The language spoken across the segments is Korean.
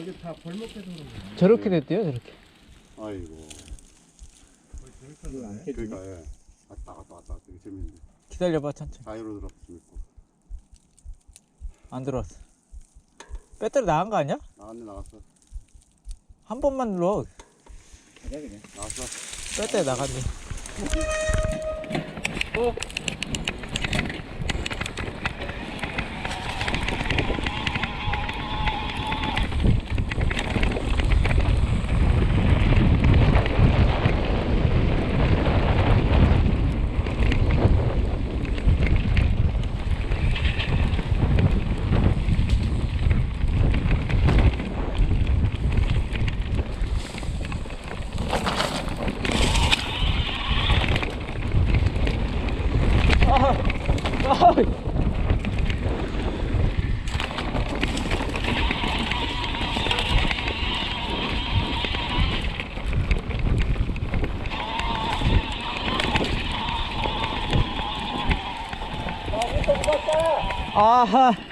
저게 다 벌목해서 그런 거야. 저렇게 됐대요, 저렇게. 아이고. 안 그러니까 예. 왔다 갔다 왔다 갔다 되게 재밌네. 기다려봐, 천천히. 자유로 있고. 안 들어왔어. 배터리 나간 거 아니야? 나갔네 나갔어. 한 번만 눌러. 가자 그냥. 나갔어. 배터리 나갔네. 아하.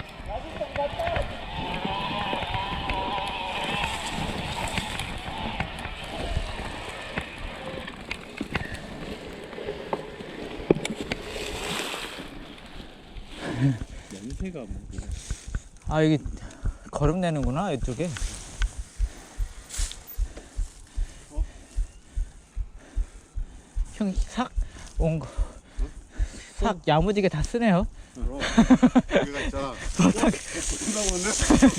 냄새가 뭐. 그냥. 아, 이게 거름 내는구나, 이쪽에. 형, 삭, 온 거. 삭 야무지게 다 쓰네요. 그럼 여기가 있잖아. 쓴다고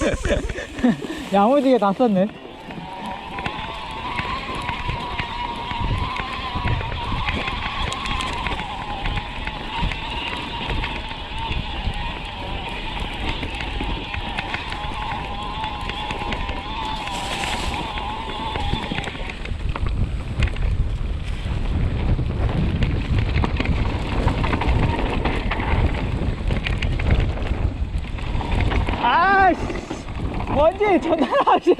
했네. 야무지게 다 썼네. 아이씨! 존나 나지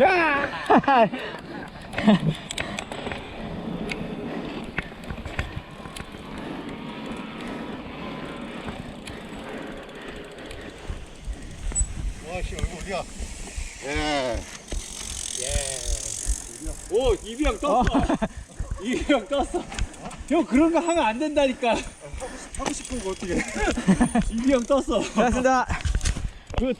야! 와씨 얼굴 어디야? 예. 오 이비형 떴어. 이비형 떴어. 형 그런 거 하면 안 된다니까. 하고 싶은 거 어떻게? 해? 이비형 떴어. 고맙습니다. 그